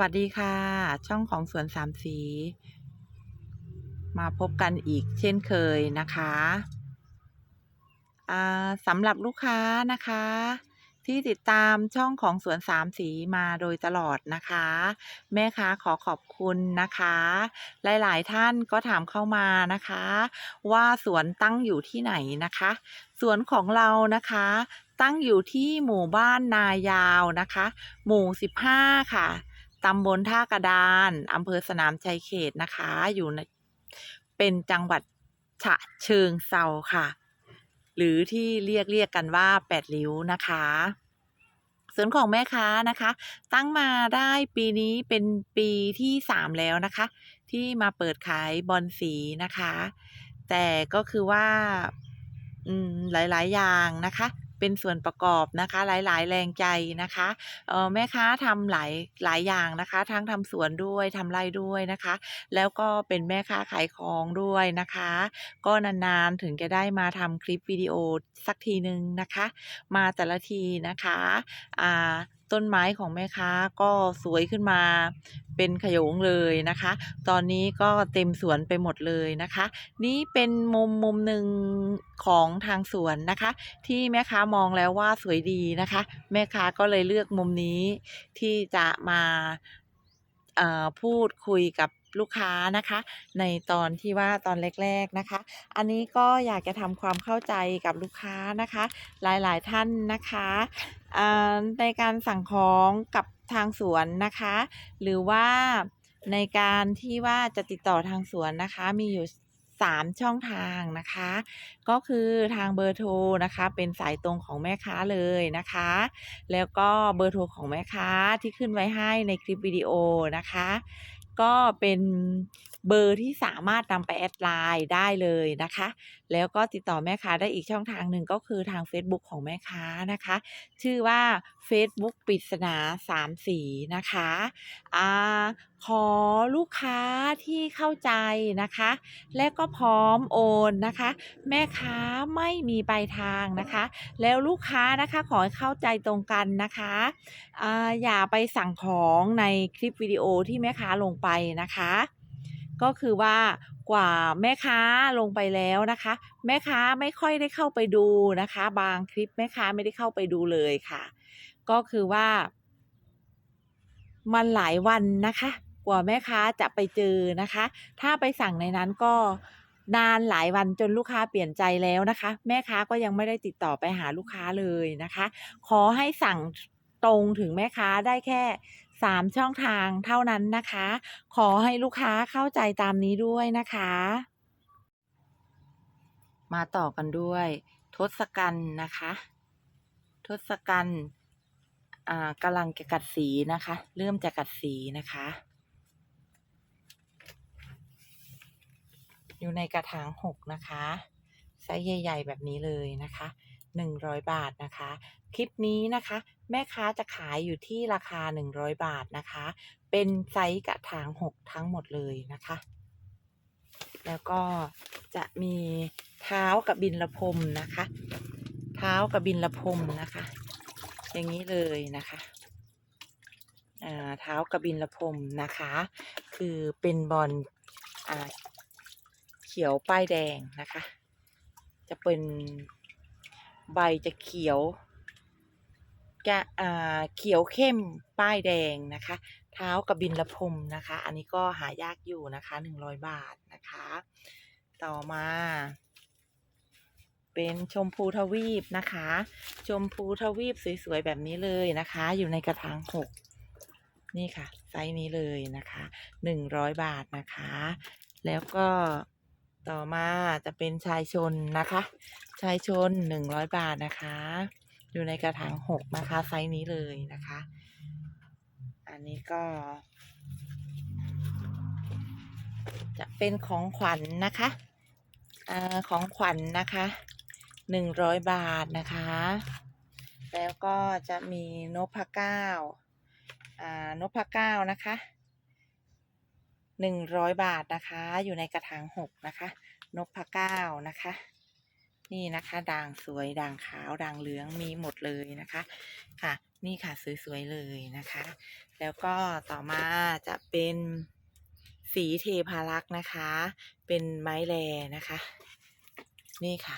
วัสดีค่ะ ช่องของสวนสามสี มาพบกันอีกเช่นเคยนะคะสำหรับลูกค้านะคะ ที่ติดตามช่องของสวนสามสีมาโดยตลอดนะคะ แม่ค้าขอขอบคุณนะคะ หลาย ๆ ท่านก็ถามเข้ามานะคะ ว่าสวนตั้งอยู่ที่ไหนนะคะ สวนของเรานะคะตั้งอยู่ที่หมู่บ้านนายาวนะคะ หมู่ 15 ค่ะ ตำบลท่ากระดานอำเภอสนามชัยเขตนะคะ อยู่ในเป็นจังหวัดฉะเชิงเซาค่ะ หรือที่เรียกเรียกกันว่าแปดริ้วนะคะส่วนของแม่ค้านะคะ ตั้งมาได้ปีนี้เป็นปีที่สามแล้วนะคะ ที่มาเปิดขายบอลสีนะคะ แต่ก็คือว่าอืมหลายๆอย่างนะคะ เป็นส่วนประกอบนะคะ หลายๆ แรงใจนะคะออแม่ค้าทำหลายหลายอย่างนะคะ ทั้งทำสวนด้วยทำไร่ด้วยนะคะ แล้วก็เป็นแม่ค้าขายของด้วยนะคะ ก็นานๆถึงจะได้มาทำคลิปวิดีโอสักทีหนึ่งนะคะ มาแต่ละทีนะคะอ่า ต้นไม้ของแม่ค้าก็สวยขึ้นมาเป็นขยงเลยนะคะ ตอนนี้ก็เต็มสวนไปหมดเลยนะคะ นี่เป็นมุมมุมหนึ่งของทางสวนนะคะ ที่แม่ค้ามองแล้วว่าสวยดีนะคะ แม่ค้าก็เลยเลือกมุมนี้ที่จะมาพูดคุยกับ ลูกค้านะคะ ในตอนที่ว่าตอนแรกๆนะคะ อันนี้ก็อยากจะทำความเข้าใจกับลูกค้านะคะ หลายๆท่านนะคะในการสั่งของกับทางสวนนะคะ หรือว่าในการที่ว่าจะติดต่อทางสวนนะคะ มีอยู่3ช่องทางนะคะ ก็คือทางเบอร์โทรนะคะ เป็นสายตรงของแม่ค้าเลยนะคะ แล้วก็เบอร์โทรของแม่ค้าที่ขึ้นไว้ให้ในคลิปวิดีโอนะคะ ก็เป็น เบอร์ที่สามารถนำไปแอดไลน์ได้เลยนะคะ แล้วก็ติดต่อแม่ค้าได้อีกช่องทางหนึ่งก็คือทางเฟซบุ๊กของแม่ค้านะคะ ชื่อว่าเฟซบุ๊กปริศนาสามสีนะคะอ่าขอลูกค้าที่เข้าใจนะคะ และก็พร้อมโอนนะคะ แม่ค้าไม่มีปลายทางนะคะ แล้วลูกค้านะคะขอให้เข้าใจตรงกันนะคะอ่าอย่าไปสั่งของในคลิปวิดีโอที่แม่ค้าลงไปนะคะ ก็คือว่ากว่าแม่ค้าลงไปแล้วนะคะ แม่ค้าไม่ค่อยได้เข้าไปดูนะคะ บางคลิปแม่ค้าไม่ได้เข้าไปดูเลยค่ะ ก็คือว่า มันหลายวันนะคะ กว่าแม่ค้าจะไปเจอนะคะ ถ้าไปสั่งในนั้นก็นานหลายวันจนลูกค้าเปลี่ยนใจแล้วนะคะ แม่ค้าก็ยังไม่ได้ติดต่อไปหาลูกค้าเลยนะคะ ขอให้สั่งตรงถึงแม่ค้าได้แค่ สามช่องทางเท่านั้นนะคะ ขอให้ลูกค้าเข้าใจตามนี้ด้วยนะคะ มาต่อกันด้วย ทศกัณฐ์นะคะ ทศกัณฐ์กำลังจะกัดสีนะคะ เริ่มจะกัดสีนะคะ อยู่ในกระถางหกนะคะไซส์ใหญ่ ๆ แบบนี้เลยนะคะ หนึ่งร้อยบาทนะคะ คลิปนี้นะคะ แม่ค้าจะขายอยู่ที่ราคาหนึ่งร้อยบาทนะคะ เป็นไซส์กระถางหกทั้งหมดเลยนะคะ แล้วก็จะมีเท้ากับบินละพรมนะคะ เท้ากับบินละพรมนะคะ อย่างนี้เลยนะคะอ่าเท้ากับบินละพรมนะคะ คือเป็นบอลอ่าเขียวป้ายแดงนะคะ จะเป็น ใบจะเขียวจะเขียวเข้มป้ายแดงนะคะ เท้ากับบินละพรมนะคะ อันนี้ก็หายากอยู่นะคะหนึ่งร้อยบาทนะคะ ต่อมา เป็นชมพูทวีปนะคะ ชมพูทวีปสวยๆแบบนี้เลยนะคะ อยู่ในกระถางหกนี่ค่ะ ไซส์นี้เลยนะคะหนึ่งร้อยบาทนะคะ แล้วก็ต่อมาจะเป็นชายชนนะคะ ชายชนหนึ่งร้อยบาทนะคะ อยู่ในกระถางหกนะคะ ไซส์นี้เลยนะคะ อันนี้ก็ จะเป็นของขวัญนะคะอ่าของขวัญนะคะหนึ่งร้อยบาทนะคะ แล้วก็จะมีนพเก้าอ่านพเก้านะคะหนึ่งร้อยบาทนะคะ อยู่ในกระถางหกนะคะ นพเก้านะคะ นี่นะคะ ด่างสวยด่างขาวด่างเหลืองมีหมดเลยนะคะค่ะ นี่ค่ะสวยๆเลยนะคะ แล้วก็ต่อมาจะเป็นสีเทพารักษ์นะคะ เป็นไม้แลนะคะ นี่ค่ะ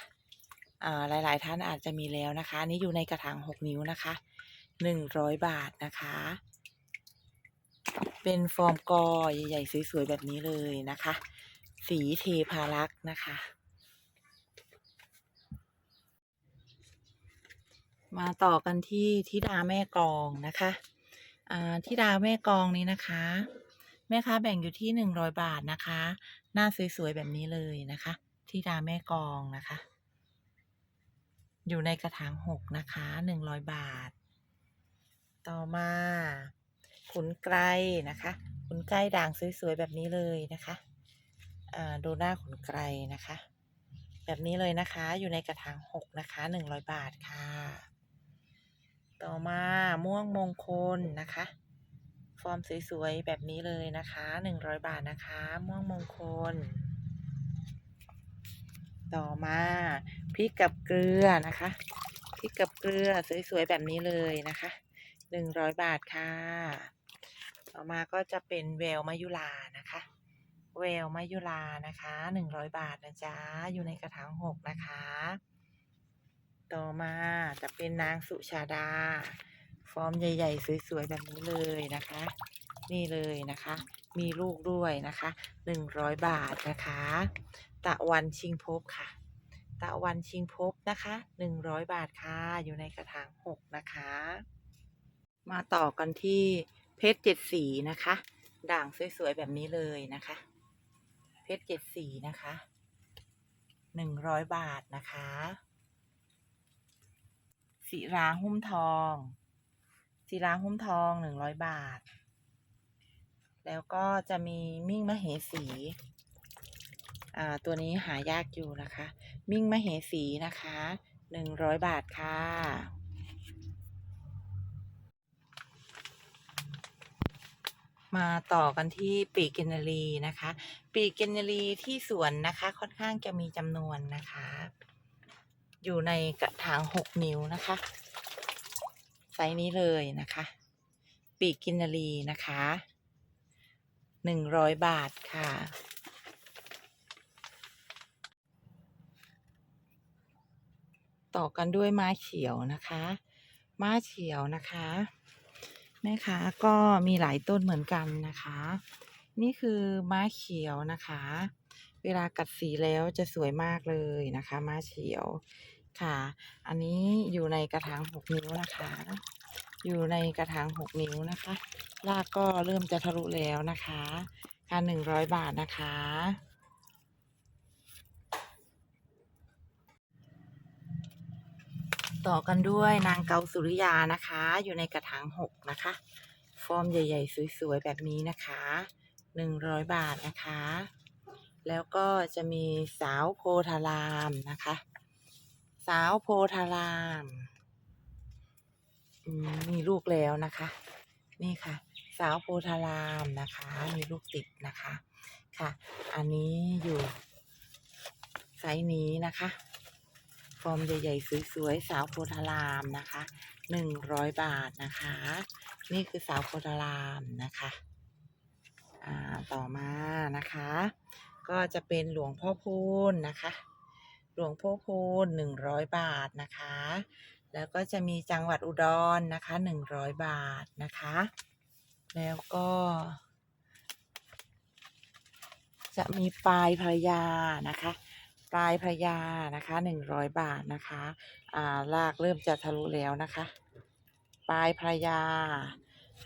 อ่าหลายๆท่านอาจจะมีแล้วนะคะนนี่อยู่ในกระถางหกนิ้วนะคะหนึ่งร้อยบาทนะคะ เป็นฟอร์มกอใหญ่ๆสวยๆแบบนี้เลยนะคะ สีเทพารักษ์นะคะ มาต่อกันที่ทิดาแม่กองนะคะทิดาแม่กองนี้นะคะ แม่ค้าแบ่งอยู่ที่หนึ่งร้อยบาทนะคะ หน้าสวยๆแบบนี้เลยนะคะทิดาแม่กองนะคะ อยู่ในกระถางหกนะคะหนึ่งร้อยบาท ต่อมาขุนไกรนะคะ ขุนไกรด่างสวยๆแบบนี้เลยนะคะอ่าดูหน้าขุนไกรนะคะ แบบนี้เลยนะคะ อยู่ในกระถางหกนะคะหนึ่งร้อยบาทค่ะ ต่อมาม่วงมงคลนะคะ ฟอร์มสวยๆ แบบนี้เลยนะคะหนึ่งร้อยบาทนะคะ ม่วงมงคล ต่อมาพริกกับเกลือนะคะพริกกับเกลือสวยๆ แบบนี้เลยนะคะหนึ่งร้อยบาทค่ะ ต่อมาก็จะเป็นแววมายุลานะคะ แววมายุลานะคะหนึ่งร้อยบาทนะจ๊ะ อยู่ในกระถางหกนะคะ ต่อมาจะเป็นนางสุชาดา ฟอร์มใหญ่ ๆ สวย ๆ แบบนี้เลยนะคะ นี่เลยนะคะ มีลูกด้วยนะคะหนึ่งร้อยบาทนะคะ ตะวันชิงภพค่ะ ตะวันชิงภพนะคะหนึ่งร้อยบาทค่ะ อยู่ในกระถางหกนะคะ มาต่อกันที่เพชรเจ็ดสีนะคะ ด่างสวย ๆ แบบนี้เลยนะคะ เพชรเจ็ดสีนะคะหนึ่งร้อยบาทนะคะ ศิราหุ้มทอง ศิราหุ้มทองหนึ่งร้อยบาท แล้วก็จะมีมิ่งมเหสี อ่า ตัวนี้หายากอยู่นะคะ มิ่งมเหสีนะคะหนึ่งร้อยบาทค่ะ มาต่อกันที่ปีกเกนนารีนะคะ ปีกเกนนารีที่สวนนะคะ ค่อนข้างจะมีจำนวนนะคะ อยู่ในกระถางหกนิ้วนะคะ ไซส์นี้เลยนะคะ ปีกกินนารีนะคะหนึ่งร้อยบาทค่ะ ต่อกันด้วยม้าเขียวนะคะ ม้าเขียวนะคะแม่ค้าก็มีหลายต้นเหมือนกันนะคะ นี่คือม้าเขียวนะคะ เวลากัดสีแล้วจะสวยมากเลยนะคะม้าเขียวค่ะ อันนี้อยู่ในกระถางหกนิ้วนะคะ อยู่ในกระถางหกนิ้วนะคะรากก็เริ่มจะทะลุแล้วนะคะค่าหนึ่งร้อยบาทนะคะ ต่อกันด้วยนางเกาสุริยานะคะ อยู่ในกระถางหกนะคะ ฟอร์มใหญ่ ๆ สวย ๆ แบบนี้นะคะหนึ่งร้อยบาทนะคะ แล้วก็จะมีสาวโพธารามนะคะ สาวโพธารามมมีลูกแล้วนะคะ นี่ค่ะ สาวโพธารามนะคะ มีลูกติดนะคะค่ะ อันนี้อยู่ไซส์นี้นะคะฟอร์มใหญ่ๆสวยๆสาวโพธารามนะคะหนึ่งร้อยบาทนะคะ นี่คือสาวโพธารามนะคะ อ่าต่อมานะคะ ก็จะเป็นหลวงพ่อพูนนะคะ หลวงพ่อพูนหนึ่งร้อยบาทนะคะ แล้วก็จะมีจังหวัดอุดรนะคะหนึ่งร้อยบาทนะคะ แล้วก็ จะมีปลายพระยานะคะปลายพระยานะคะหนึ่งร้อยบาทนะคะ อ่ารากเริ่มจะทะลุแล้วนะคะ ปลายพระยา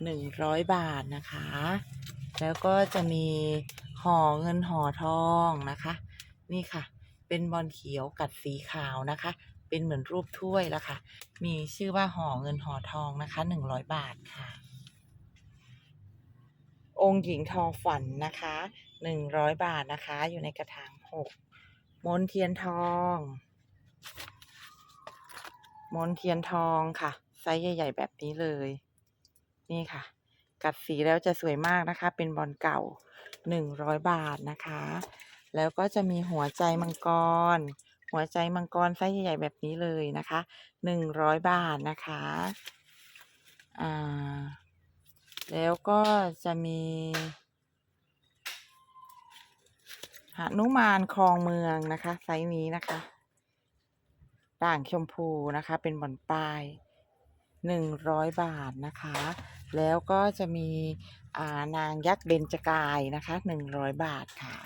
หนึ่งร้อยบาทนะคะ แล้วก็จะมี ห่อเงินห่อทองนะคะ นี่ค่ะ เป็นบอลเขียวกัดสีขาวนะคะ เป็นเหมือนรูปถ้วยแล้วค่ะ มีชื่อว่าห่อเงินห่อทองนะคะหนึ่งร้อยบาทค่ะ องค์หญิงทองฝันนะคะหนึ่งร้อยบาทนะคะ อยู่ในกระถางหกมนเทียนทองมนเทียนทองค่ะไซส์ใหญ่ ๆ แบบนี้เลย นี่ค่ะ กัดสีแล้วจะสวยมากนะคะ เป็นบอลเก่า หนึ่งร้อยบาทนะคะ แล้วก็จะมีหัวใจมังกร หัวใจมังกรไซส์ใหญ่ๆแบบนี้เลยนะคะหนึ่งร้อยบาทนะคะอ่าแล้วก็จะมีหนุมานคลองเมืองนะคะ ไซส์นี้นะคะ ด่างชมพูนะคะ เป็นบอนปลาย หนึ่งร้อยบาทนะคะ แล้วก็จะมีอ่านางยักษ์เบญจกายนะคะหนึ่งร้อยบาทค่ะ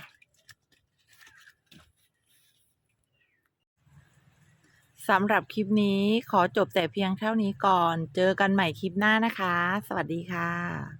สำหรับคลิปนี้ขอจบแต่เพียงเท่านี้ก่อน เจอกันใหม่คลิปหน้านะคะ สวัสดีค่ะ